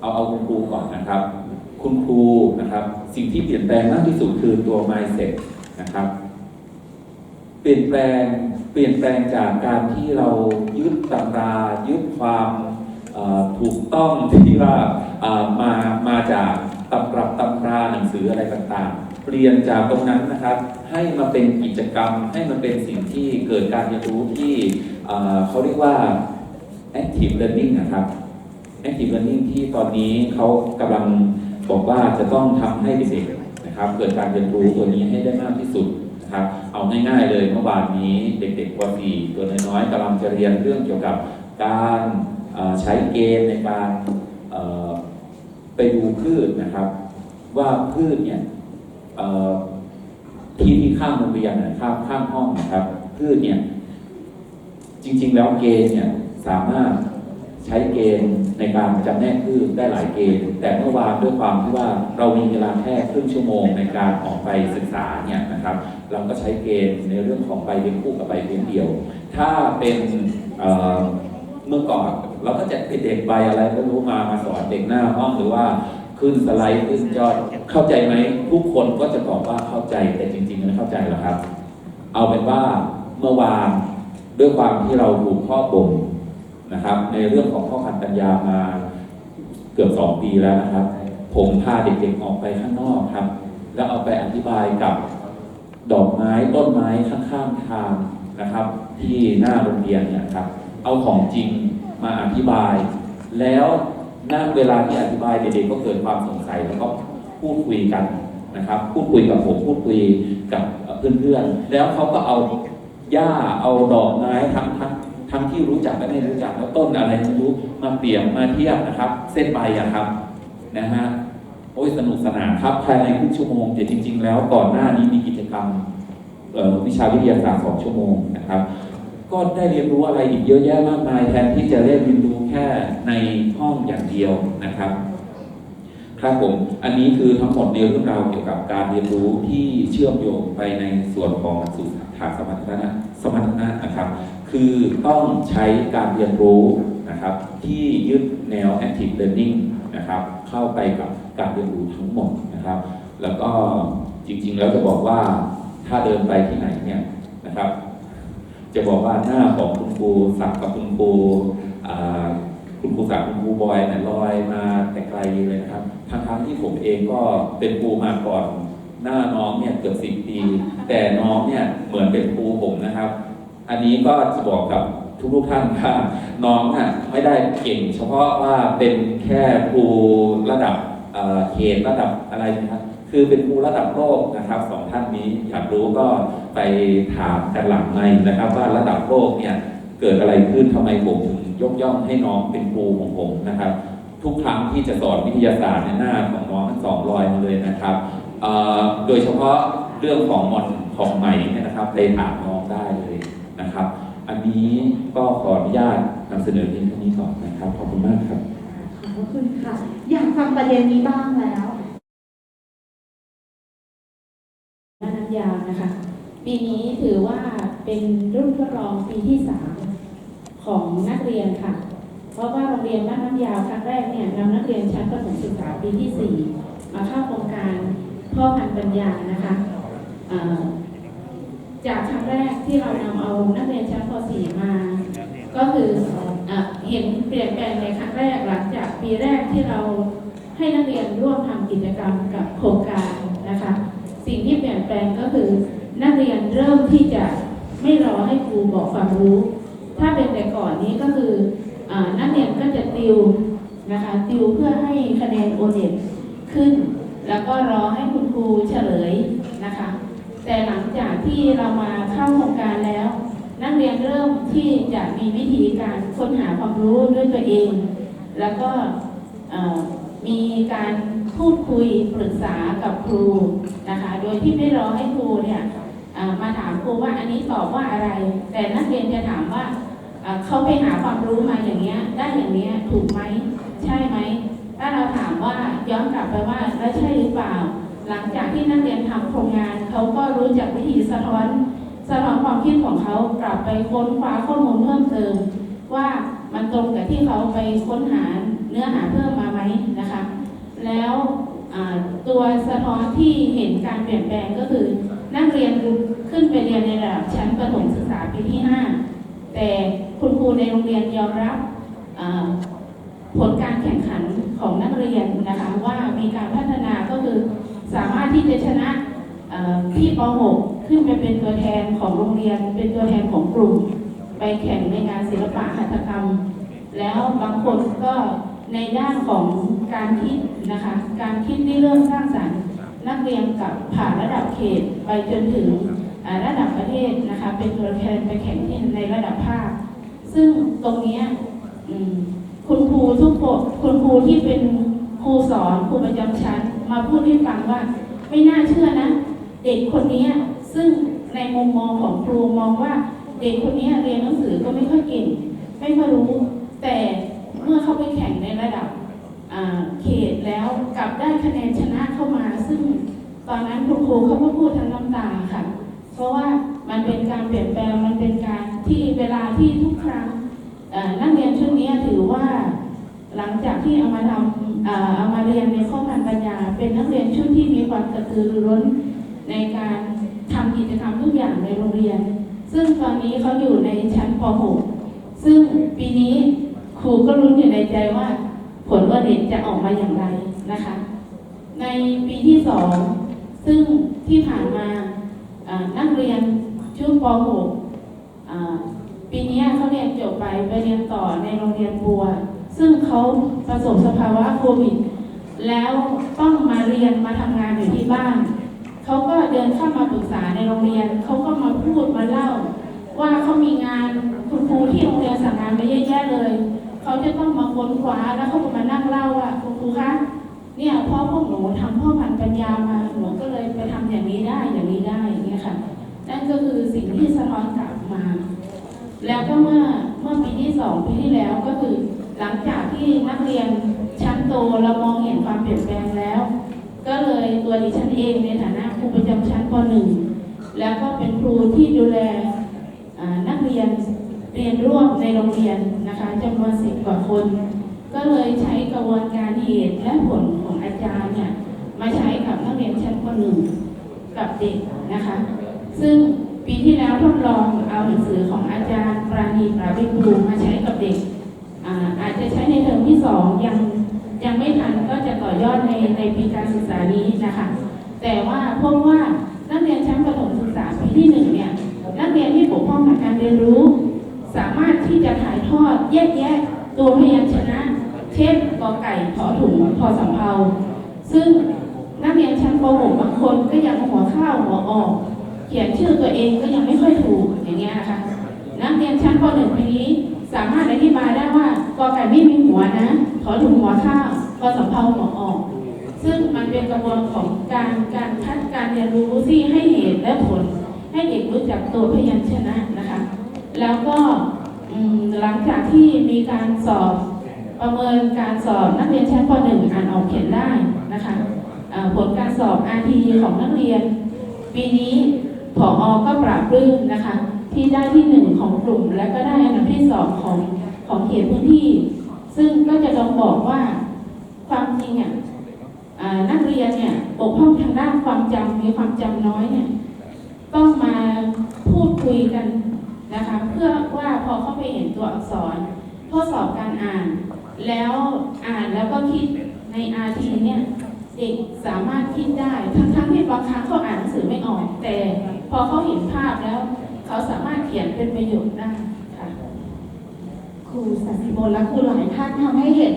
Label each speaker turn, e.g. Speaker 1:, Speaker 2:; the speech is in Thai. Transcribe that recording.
Speaker 1: เอาเอาคุณครูก่อนนะครับ คุณครูนะครับ สิ่งที่เปลี่ยนแปลงมากที่สุดคือตัว mindset นะครับ เปลี่ยนแปลงเปลี่ยนแปลงจากการที่เรายึดตำรายึดความถูกต้องที่ว่ามามาจากตำรับตำราหนังสืออะไรต่างๆ เปลี่ยนจากตรงนั้นนะครับ ให้มาเป็นกิจกรรม ให้มันเป็นสิ่งที่เกิดการเรียนรู้ที่เขาเรียกว่า active learning นะครับ active learning ที่ตอนนี้เขากำลังบอกว่าจะต้องทำให้เด็กๆนะครับ เกิดการเรียนรู้ตัวนี้ให้ได้มากที่สุดนะครับ เอาง่ายๆเลยเมื่อวานนี้เด็กๆวัยสี่ตัวน้อยๆกำลังจะเรียนเรื่องเกี่ยวกับการใช้เกณฑ์ในการไปดูพืชนะครับ ว่าพืชเนี่ยที่ที่ข้างโรงเรียนนะข้างข้างห้องนะครับพืชเนี่ยจริง ๆ แล้วเกณฑ์เนี่ยสามารถ ช้เกณฑ์ในการจำแนกพืชได้หลายเกณฑ์ แต่เมื่อวานด้วยความที่ว่าเรามีเวลาแค่ครึ่งชั่วโมงในการออกไปศึกษาเนี่ยนะครับ เราก็ใช้เกณฑ์ในเรื่องของใบเลี้ยงคู่กับใบเลี้ยงเดี่ยว ถ้าเป็นเมื่อก่อนเราก็จะเป็นเด็กใบอะไรก็รู้มามาสอนเด็กหน้าห้องหรือว่าขึ้นสไลด์ขึ้นจอเข้าใจไหมทุกคนก็จะบอกว่าเข้าใจแต่จริงๆไม่เข้าใจหรอกครับ เอาเป็นว่าเมื่อวานด้วยความที่เราถูกพ่อบ่ม นะครับ ในเรื่องของพ่อพันปัญญามาเกือบสองปีแล้วนะครับ ผมพาเด็กๆออกไปข้างนอกครับ แล้วเอาไปอธิบายกับดอกไม้ต้นไม้ข้างๆทางนะครับ ที่หน้าโรงเรียนเนี่ยครับ เอาของจริงมาอธิบาย แล้วนั่งเวลาที่อธิบายเด็กๆก็เกิดความสงสัยแล้วก็พูดคุยกันนะครับ พูดคุยกับผมพูดคุยกับเพื่อนๆแล้วเขาก็เอาหญ้าเอาดอกไม้ทั้งทั้ง ทั้งที่รู้จักและไม่รู้จักแล้วต้นอะไรไม่รู้มาเปรียบมาเทียบนะครับ เส้นใบอะครับนะฮะโอ้ยสนุกสนานครับภายในครึ่งชั่วโมงแต่จริง ๆ แล้วก่อนหน้านี้มีกิจกรรมวิชาวิทยาศาสตร์สองชั่วโมงนะครับ ก็ได้เรียนรู้อะไรอีกเยอะแยะมากมายแทนที่จะเรียนรู้แค่ในห้องอย่างเดียวนะครับครับผม อันนี้คือทั้งหมดในเรื่องราวเกี่ยวกับการเรียนรู้ที่เชื่อมโยงไปในส่วนของสูตรฐานสมรรถนะสมรรถนะนะครับ คือต้องใช้การเรียนรู้นะครับ ที่ยึดแนว active learning นะครับ เข้าไปกับการเรียนรู้ทั้งหมดนะครับ แล้วก็จริงๆแล้วจะบอกว่าถ้าเดินไปที่ไหนเนี่ยนะครับ จะบอกว่าหน้าของคุณครูศักกับคุณครูคุณครูศักคุณครูบอยเนี่ยลอยมาแต่ไกลเลยนะครับทั้งๆที่ผมเองก็เป็นครูมาก่อน หน้าน้องเนี่ยเกือบสิบปี แต่น้องเนี่ยเหมือนเป็นครูผมนะครับ อันนี้ก็จะบอกกับทุกๆท่านว่าน้องน่ะไม่ได้เก่ง เฉพาะว่าเป็นแค่ครูระดับเออเขตระดับอะไรนะครับคือเป็นครูระดับโลกนะครับสองท่านนี้อยากรู้ก็ไปถามกันหลังในนะครับ ว่าระดับโลกเนี่ยเกิดอะไรขึ้นทำไมผมถึงยกย่องให้น้องเป็นครูของผมนะครับ ทุกครั้งที่จะสอนวิทยาศาสตร์ในหน้าของน้องทั้งสองรอยมาเลยนะครับเอ่อโดยเฉพาะเรื่องของมอนของใหม่เนี่ยนะครับไปถามน้องได้เลยนะครับ อั นนี้ก็ขออนุญาตนำเสนอเพียงเท่านี้ก่อนนะครับ ขอบคุณมากครับ
Speaker 2: ขอบพระคุณค่ะ อยากฟังประเด็นนี้บ้างแล้ว
Speaker 3: ด้านน้ำยานะคะ ปีนี้ถือว่าเป็นรุ่นทดลองปีที่สามของนักเรียนค่ะ เพราะว่าโรงเรียนบ้านน้ำยาวครั้งแรกเนี่ยนำนักเรียนชั้นประถมศึกษาปีที่สี่มาเข้าโครงการพ่อพันธุ์ปัญญานะคะเอ่อ จากครั้งแรกที่เรานำเอานักเรียนชั้นป .4 มา ก็คือเอ่อเห็นเปลี่ยนแปลงในครั้งแรกหลังจากปีแรกที่เราให้นักเรียนร่วมทำกิจกรรมกับโครงการนะคะ สิ่งที่เปลี่ยนแปลงก็คือ นักเรียนเริ่มที่จะไม่รอให้ครูบอกความรู้ ถ้าเป็นแต่ก่อนนี้ก็คืออนักเรียนก็จะติวนะคะติวเพื่อให้คะแนนโอเน็ตขึ้น แล้วก็รอให้คุณครูเฉลยนะคะ แต่หลังจากที่เรามาเข้าโครงการแล้ว นักเรียนเริ่มที่จะมีวิธีการค้นหาความรู้ด้วยตัวเอง แล้วก็มีการพูดคุยปรึกษากับครูนะคะโดยที่ไม่รอให้ครูเนี่ยมาถามครูว่าอันนี้ตอบว่าอะไร แต่นักเรียนจะถามว่าอ่าเขาไปหาความรู้มาอย่างเงี้ยได้อย่างเนี้ยถูกไหมใช่ไหมถ้าเราถามว่าย้อนกลับไปว่าแล้วใช่หรือเปล่า หลังจากที่นักเรียนทำโครงงานเขาก็รู้จักวิธีสะท้อนสะท้อนความคิดของเขากลับไปค้นคว้าข้อมูลเพิ่มเติม ว่ามันตรงกับที่เขาไปค้นหาเนื้อหาเพิ่มมาไหมนะคะ แล้วตัวสะท้อนที่เห็นการเปลี่ยนแปลงก็คือ นักเรียนขึ้นไปเรียนในระดับชั้นประถมศึกษาปีที่ 5 แต่คุณครูในโรงเรียนยอมรับผลการแข่งขันของนักเรียนนะคะว่ามีการพัฒนาก็คือ สามารถที่จะชนะเอ่อที่ป .6 ขึ้นไปเป็นตัวแทนของโรงเรียน เป็นตัวแทนของกลุ่ม ไปแข่งในงานศิลปะหัตถกรรม แล้วบางคนก็ในด้านของการคิดนะคะ การคิดที่เริ่มสร้างสรรค์นักเรียนกับผ่านระดับเขตไปจนถึงระดับประเทศนะคะ เป็นตัวแทนไปแข่งที่ในระดับภาค ซึ่งตรงนี้คุณครูทุกคนคุณครูที่เป็น ครูสอนครูประจำชั้น มาพูดให้ฟังว่า ไม่น่าเชื่อนะ เด็กคนนี้ซึ่งในมุมมองของครูมองว่า เด็กคนนี้เรียนหนังสือก็ไม่ค่อยเก่ง ไม่ค่อยรู้ แต่เมื่อเขาไปแข่งในระดับเขตแล้วกลับได้คะแนนชนะเข้ามา ซึ่งตอนนั้นคุณครูเขาก็พูดทั้งน้ำตาค่ะ เพราะว่ามันเป็นการเปลี่ยนแปลงมันเป็นการที่เวลาที่ทุกครั้งนักเรียนชุดนี้ถือว่า หลังจากที่เอามาทำเอ่อเอามาเรียนในข้อพันปัญญา เป็นนักเรียนชุดที่มีความกระตือรือร้นในการทำกิจกรรมทุกอย่างในโรงเรียน ซึ่งตอนนี้เขาอยู่ในชั้นป .6 ซึ่งปีนี้ครูก็รุ้อยู่ในใจว่าผลว่าเด็กจะออกมาอย่างไรนะคะ ในปีที่สองซึ่งที่ผ่านมานักเรียนชุดป .6 ปีนี้เขาเรียนจบไปไปเรียนต่อในโรงเรียนบัว ซึ่งเขาประสบสภาวะโควิด แล้วต้องมาเรียนมาทำงานอยู่ที่บ้าน เขาก็เดินเข้ามาปรึกษาในโรงเรียน เขาก็มาพูดมาเล่า ว่าเขามีงานคุณครูที่โรงเรียนสั่งงานไปเยอะแยะเลย เขาจะต้องมาค้นคว้าแล้วเขาก็มานั่งเล่าว่าคุณครูคะเนี่ยพ่อพวกหนูทำพ่อพันปัญญามาหนูก็เลยไปทำอย่างนี้ได้อย่างนี้ได้อย่างเงี้ยค่ะนั่นก็คือสิ่งที่สะท้อนกลับมา แล้วก็เมื่อเมื่อปีที่สองปีที่แล้วก็คือ หลังจากที่นักเรียนชั้นโตเรามองเห็นความเปลี่ยนแปลงแล้ว ก็เลยตัวดิฉันเองในฐานะครูประจำชั้นป .1 แล้วก็เป็นครูที่ดูแลนักเรียนเรียนร่วมในโรงเรียนนะคะจำนวนสิบกว่าคน ก็เลยใช้กระบวนการเหตุและผลของอาจารย์เนี่ยมาใช้กับนักเรียนชั้นป .1 กับเด็กนะคะ ซึ่งปีที่แล้วทดลองเอาหนังสือของอาจารย์ปราณีปราวิภูมาใช้กับเด็ก อาจจะใช้ในเทอมที่สองยังยังไม่ทันก็จะต่อยอดในในปีการศึกษานี้นะคะ แต่ว่าพบว่านักเรียนชั้นประถมศึกษาปีที่หนึ่งเนี่ยนักเรียนที่ปกพร่องทางการเรียนรู้ สามารถที่จะถ่ายทอดแยกแยะตัวพยัญชนะ เช่นกอไก่ถอถุงพอสำเภาซึ่งนักเรียนชั้นป .6 บางคนก็ยังหัวข้าวหัวออก เขียนชื่อตัวเองก็ยังไม่ค่อยถูกอย่างเงี้ยนะคะนักเรียนชั้นป .1 ปีนี้ สามารถอธิบายได้ว่ากอไก่ไม่มีหัวนะ ขอถุงหัวข้าวพอสำเภาหัวออก ซึ่งมันเป็นกระบวนของการการคัดการเรียนรู้ที่ให้เหตุและผล ให้เด็กรู้จักตัวพยัญชนะนะคะ แล้วก็หลังจากที่มีการสอบประเมินการสอบนักเรียนชั้นป .1 อ่านออกเขียนได้นะคะผลการสอบ RT ของนักเรียน ปีนี้ผออก็ปราบปลื้มนะคะ ที่ได้ที่หนึ่งของกลุ่มและก็ได้ อบของของเขตพื้นที่ ซึ่งก็จะต้องบอกว่าความจริงอะอ่านักเรียนเนี่ยปกพร่องทางด้านความจำมีความจำน้อยเนี่ยต้องมาพูดคุยกันนะคะเพื่อว่าพอเข้าไปเห็นตัวอักษรทดสอบการอ่าน แล้วอ่านแล้วก็คิดใน RT เนี่ยเด็กสามารถคิดได้ทั้งๆที่บางครั้งเขาอ่านหนังสือไม่ออกแต่ พอเขาเห็นภาพแล้ว เขาสามารถเขียนเป็นประโยคได้ ค
Speaker 2: รูสัตย์บนและครูหลายท่านทำให้เห็น